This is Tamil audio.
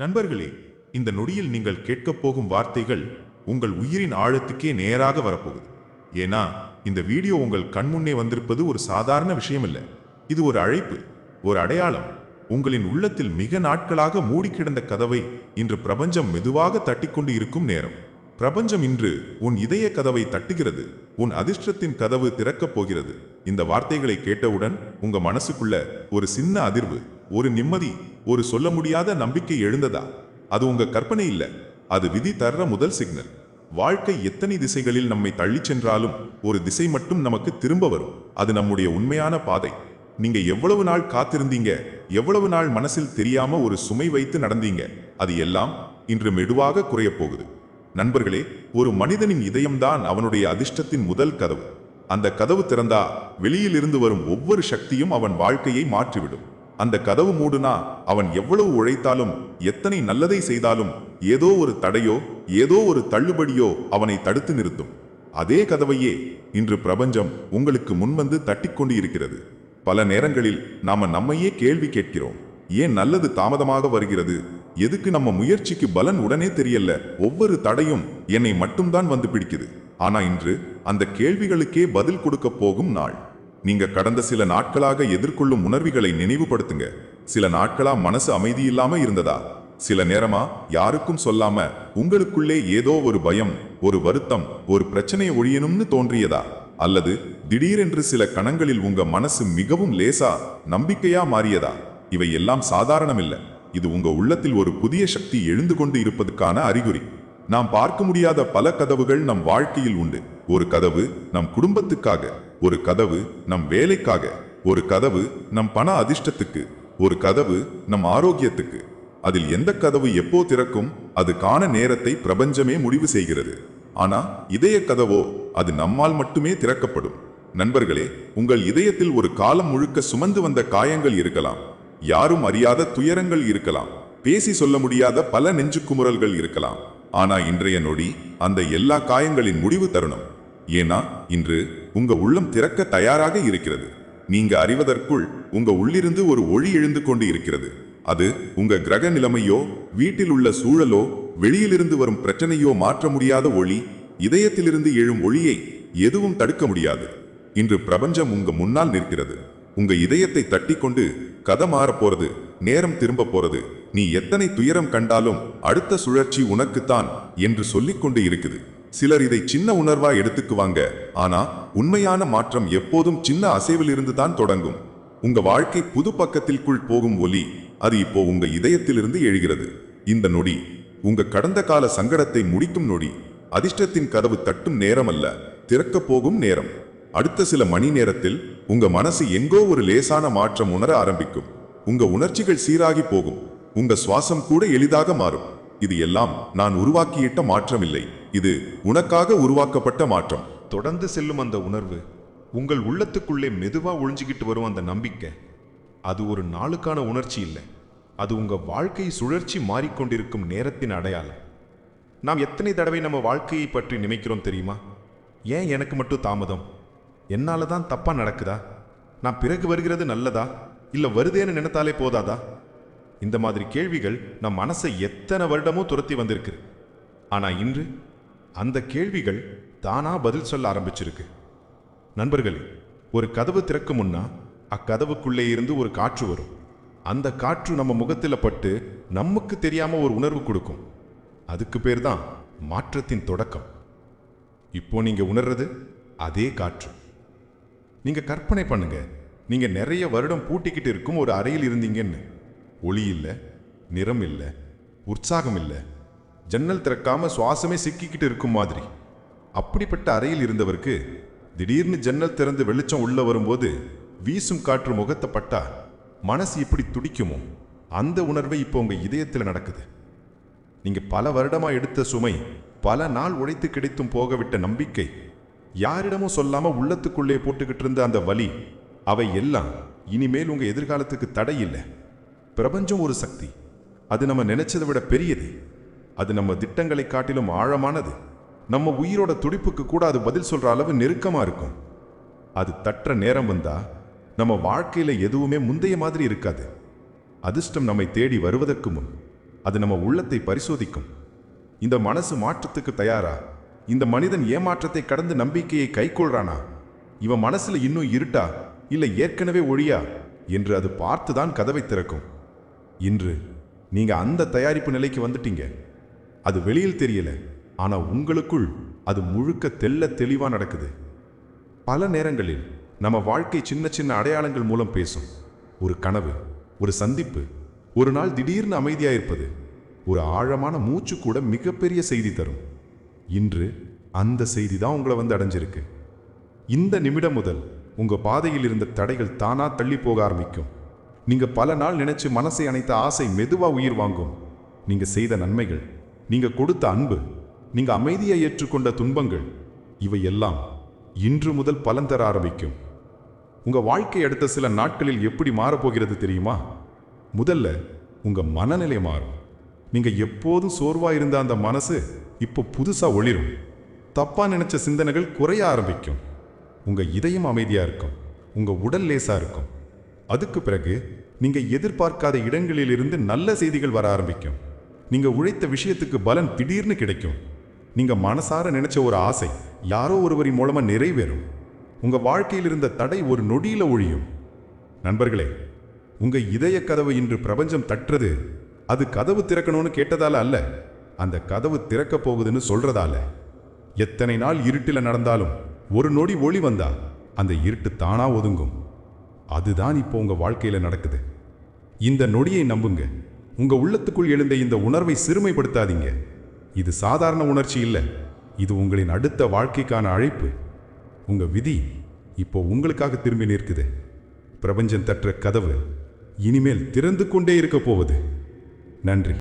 நண்பர்களே இந்த நொடியில் நீங்கள் கேட்கப் போகும் வார்த்தைகள் உங்கள் உயிரின் ஆழத்துக்கே நேராக வரப்போகுது. ஏன்னா இந்த வீடியோ உங்கள் கண்முன்னே வந்திருப்பது ஒரு சாதாரண விஷயம் இல்லை இது ஒரு அழைப்பு ஒரு அடையாளம். உங்களின் உள்ளத்தில் மிக நாட்களாக மூடி கிடந்த கதவை இன்று பிரபஞ்சம் மெதுவாக தட்டிக்கொண்டு இருக்கும் நேரம். பிரபஞ்சம் இன்று உன் இதய கதவை தட்டுகிறது உன் அதிர்ஷ்டத்தின் கதவு திறக்கப் போகிறது. இந்த வார்த்தைகளை கேட்டவுடன் உங்க மனசுக்குள்ள ஒரு சின்ன அதிர்வு ஒரு நிம்மதி ஒரு சொல்ல முடியாத நம்பிக்கை எழுந்ததா? அது உங்க கற்பனை இல்ல. அது விதி தர்ற முதல் சிக்னல் வாழ்க்கை எத்தனை திசைகளில் நம்மை தள்ளி சென்றாலும் ஒரு திசை மட்டும் நமக்கு திரும்ப வரும். அது நம்முடைய உண்மையான பாதை. நீங்க எவ்வளவு நாள் காத்திருந்தீங்க? எவ்வளவு நாள் மனசில் தெரியாம ஒரு சுமை வைத்து நடந்தீங்க? அது எல்லாம் இன்று மெதுவாக குறையப் போகுது. நண்பர்களே ஒரு மனிதனின் இதயம்தான் அவனுடைய அதிர்ஷ்டத்தின் முதல் கதவு. அந்த கதவு திறந்தா வெளியில் இருந்து வரும் ஒவ்வொரு சக்தியும் அவன் வாழ்க்கையை மாற்றிவிடும். அந்த கதவு மூடுனா அவன் எவ்வளவு உழைத்தாலும் எத்தனை நல்லதை செய்தாலும் ஏதோ ஒரு தடையோ ஏதோ ஒரு தள்ளுபடியோ அவனை தடுத்து நிறுத்தும். அதே கதவையே இன்று பிரபஞ்சம் உங்களுக்கு முன்வந்து தட்டிக்கொண்டு இருக்கிறது பல நேரங்களில் நாம நம்மையே கேள்வி கேட்கிறோம். ஏன் நல்லது தாமதமாக வருகிறது? எதுக்கு நம்ம முயற்சிக்கு பலன் உடனே தெரியல. ஒவ்வொரு தடையும் என்னை மட்டும்தான் வந்து பிடிக்குது. ஆனா இன்று அந்த கேள்விகளுக்கே பதில் கொடுக்க போகும் நாள். நீங்க கடந்த சில நாட்களாக எதிர்கொள்ளும் உணர்வுகளை நினைவுபடுத்துங்க. சில நாட்களா மனசு அமைதி இல்லாம இருந்ததா? சில நேரமா யாருக்கும் சொல்லாம உங்களுக்குள்ளே ஏதோ ஒரு பயம் ஒரு வருத்தம் ஒரு பிரச்சனையை ஒழியணும்னு தோன்றியதா? அல்லது திடீரென்று சில கணங்களில் உங்க மனசு மிகவும் லேசா நம்பிக்கையா மாறியதா? இவை எல்லாம் சாதாரணமில்ல. இது உங்க உள்ளத்தில் ஒரு புதிய சக்தி எழுந்து கொண்டு இருப்பதற்கான அறிகுறி. நாம் பார்க்க முடியாத பல கதவுகள் நம் வாழ்க்கையில் உண்டு. ஒரு கதவு நம் குடும்பத்துக்காக ஒரு கதவு நம் வேலைக்காக ஒரு கதவு நம் பண அதிர்ஷ்டத்துக்கு ஒரு கதவு நம் ஆரோக்கியத்துக்கு. அதில் எந்த கதவு எப்போ திறக்கும் அது காண நேரத்தை பிரபஞ்சமே முடிவு செய்கிறது. ஆனா இதய கதவோ அது நம்மால் மட்டுமே திறக்கப்படும். நண்பர்களே உங்கள் இதயத்தில் ஒரு காலம் முழுக்க சுமந்து வந்த காயங்கள் இருக்கலாம். யாரும் அறியாத துயரங்கள் இருக்கலாம். பேசி சொல்ல முடியாத பல நெஞ்சு குமுறல்கள் இருக்கலாம். ஆனா இன்றைய நொடி அந்த எல்லா காயங்களின் முடிவு தருணம். ஏன்னா இன்று உங்க உள்ளம் திறக்க தயாராக இருக்கிறது. நீங்க அறிவதற்குள் உங்க உள்ளிருந்து ஒரு ஒளி எழுந்து கொண்டு இருக்கிறது. அது உங்க கிரக நிலைமையோ வீட்டில் உள்ள சூழலோ வெளியிலிருந்து வரும் பிரச்சனையோ மாற்ற முடியாத ஒளி இதயத்திலிருந்து எழும் ஒளியை எதுவும் தடுக்க முடியாது. இன்று பிரபஞ்சம் உங்க முன்னால் நிற்கிறது. உங்க இதயத்தை தட்டிக்கொண்டு கதை மாறப் போறது நேரம் திரும்ப போறது நீ எத்தனை துயரம் கண்டாலும் அடுத்த சுழற்சி உனக்குத்தான் என்று சொல்லிக் கொண்டு இருக்குது. சிலர் இதை சின்ன உணர்வா எடுத்துக்குவாங்க. ஆனா உண்மையான மாற்றம் எப்போதும் சின்ன அசைவிலிருந்து தான் தொடங்கும். உங்க வாழ்க்கை புது பக்கத்திற்குள் போகும் ஒலி அது இப்போ உங்க இதயத்திலிருந்து எழுகிறது. இந்த நொடி உங்க கடந்த கால சங்கடத்தை முடிக்கும் நொடி. அதிர்ஷ்டத்தின் கதவு தட்டும் நேரம் அல்ல திறக்கப் போகும் நேரம். அடுத்த சில மணி நேரத்தில் உங்க மனசு எங்கோ ஒரு லேசான மாற்றம் உணர ஆரம்பிக்கும். உங்க உணர்ச்சிகள் சீராகி போகும். உங்க சுவாசம் கூட எளிதாக மாறும். இது எல்லாம் நான் உருவாக்கியிட்ட மாற்றம் இல்லை இது உனக்காக உருவாக்கப்பட்ட மாற்றம். தொடர்ந்து செல்லும் அந்த உணர்வு உங்கள் உள்ளத்துக்குள்ளே மெதுவா ஒழிஞ்சுக்கிட்டு வரும் அந்த நம்பிக்கை அது ஒரு நாளுக்கான உணர்ச்சி இல்லை. அது உங்க வாழ்க்கை சுழற்சி மாறிக்கொண்டிருக்கும் நேரத்தின் அடையாளம். நாம் எத்தனை தடவை நம்ம வாழ்க்கையை பற்றி நினைக்கிறோம் தெரியுமா? ஏன் எனக்கு மட்டும் தாமதம்? என்னால தான் தப்பா நடக்குதா? நான் பிறகு வருகிறது நல்லதா? இல்ல வருதேன்னு நினைத்தாலே போதாதா? இந்த மாதிரி கேள்விகள் நம் மனசை எத்தனை வருடமோ துரத்தி வந்திருக்கு. ஆனால் இன்று அந்த கேள்விகள் தானா பதில் சொல்ல ஆரம்பிச்சிருக்கு. நண்பர்களே ஒரு கதவு திறக்கும் முன்னா அக்கதவுக்குள்ளே இருந்து ஒரு காற்று வரும். அந்த காற்று நம்ம முகத்தில் பட்டு நமக்கு தெரியாம ஒரு உணர்வு கொடுக்கும். அதுக்கு பேர் தான் மாற்றத்தின் தொடக்கம். இப்போ நீங்க உணர்றது அதே காற்று. நீங்க கற்பனை பண்ணுங்க. நீங்க நிறைய வருடம் பூட்டிக்கிட்டு இருக்கும் ஒரு அறையில் இருந்தீங்கன்னு. ஒளி இல்லை நிறம் இல்லை உற்சாகம் இல்லை. ஜன்னல் திறக்காம சுவாசமே சிக்கிக்கிட்டு இருக்கும் மாதிரி. அப்படிப்பட்ட அறையில் இருந்தவருக்கு திடீர்னு ஜன்னல் திறந்து வெளிச்சம் உள்ள வரும்போது வீசும் காற்று முகத்தை பட்டா மனசு இப்படி துடிக்குமோ அந்த உணர்வை இப்போ உங்கள் இதயத்தில் நடக்குது. நீங்கள் பல வருடமாக எடுத்த சுமை பல நாள் உழைத்து கிடைத்தும் போகவிட்ட நம்பிக்கை யாரிடமும் சொல்லாமல் உள்ளத்துக்குள்ளே போட்டுக்கிட்டு இருந்த அந்த வலி அவை எல்லாம் இனிமேல் உங்கள் எதிர்காலத்துக்கு தடை இல்லை. பிரபஞ்சம் ஒரு சக்தி. அது நம்ம நினைச்சதை விட பெரியது. அது நம்ம திட்டங்களை காட்டிலும் ஆழமானது. நம்ம உயிரோட துடிப்புக்கு கூட அது பதில் சொல்ற அளவு நெருக்கமா இருக்கும். அது தற்ற நேரம் வந்தா நம்ம வாழ்க்கையில எதுவுமே முந்தைய மாதிரி இருக்காது. அதிர்ஷ்டம் நம்மை தேடி வருவதற்கு முன் அது நம்ம உள்ளத்தை பரிசோதிக்கும். இந்த மனசு மாற்றத்துக்கு தயாரா? இந்த மனிதன் ஏமாற்றத்தை கடந்து நம்பிக்கையை கைக்கொள்றானா? இவன் மனசுல இன்னும் இருட்டா? இல்லை ஏற்கனவே ஒழியா? என்று அது பார்த்துதான் கதவை திறக்கும். இன்று நீங்கள் அந்த தயாரிப்பு நிலைக்கு வந்துட்டீங்க. அது வெளியில் தெரியல. ஆனால் உங்களுக்குள் அது முழுக்க தெல்ல தெளிவாக நடக்குது. பல நேரங்களில் நம்ம வாழ்க்கை சின்ன சின்ன அடையாளங்கள் மூலம் பேசும். ஒரு கனவு ஒரு சந்திப்பு ஒரு நாள் திடீர்னு அமைதியாக இருப்பது ஒரு ஆழமான மூச்சு கூட மிகப்பெரிய செய்தி தரும். இன்று அந்த செய்தி தான் உங்களை வந்து அடைஞ்சிருக்கு. இந்த நிமிடம் முதல் உங்கள் பாதையில் இருந்த தடைகள் தானா தள்ளி போக ஆரம்பிக்கும். நீங்க பல நாள் நினைச்சு மனசை அணைத்த ஆசை மெதுவா உயிர் வாங்கும். நீங்க செய்த நன்மைகள் நீங்க கொடுத்த அன்பு நீங்க அமைதியை ஏற்றுக்கொண்ட துன்பங்கள் இவை எல்லாம் இன்று முதல் பலன் தர ஆரம்பிக்கும். உங்க வாழ்க்கை அடுத்த சில நாட்களில் எப்படி மாறப்போகிறது தெரியுமா? முதல்ல உங்க மனநிலை மாறும். நீங்க எப்போதும் சோர்வா இருந்த அந்த மனசு இப்போ புதுசா ஒளிரும். தப்பா நினைச்ச சிந்தனைகள் குறைய ஆரம்பிக்கும். உங்க இதயம் அமைதியா இருக்கும். உங்க உடல் லேசா இருக்கும். அதுக்கு பிறகு நீங்கள் எதிர்பார்க்காத இடங்களிலிருந்து நல்ல செய்திகள் வர ஆரம்பிக்கும். நீங்கள் உழைத்த விஷயத்துக்கு பலன் திடீர்னு கிடைக்கும். நீங்கள் மனசார நினைச்ச ஒரு ஆசை யாரோ ஒருவரின் மூலமாக நிறைவேறும். உங்கள் வாழ்க்கையில் இருந்த தடை ஒரு நொடியில் ஒழியும். நண்பர்களே உங்கள் இதய கதவு இன்று பிரபஞ்சம் தட்டுறது அது கதவு திறக்கணும்னு கேட்டதால அல்ல அந்த கதவு திறக்க போகுதுன்னு சொல்றதால. எத்தனை நாள் இருட்டில் நடந்தாலும் ஒரு நொடி ஒளி வந்தா அந்த இருட்டு தானா ஒதுங்கும். அதுதான் இப்போ உங்க வாழ்க்கையில நடக்குது. இந்த நொடியை நம்புங்க. உங்க உள்ளத்துக்குள் எழுந்த இந்த உணர்வை சிறுமைப்படுத்தாதீங்க. இது சாதாரண உணர்ச்சி இல்லை. இது உங்களின் அடுத்த வாழ்க்கைக்கான அழைப்பு. உங்க விதி இப்போ உங்களுக்காக திரும்பி நிற்குது. பிரபஞ்சம் தற்ற கதவு இனிமேல் திறந்து கொண்டே இருக்க போகுது. நன்றி.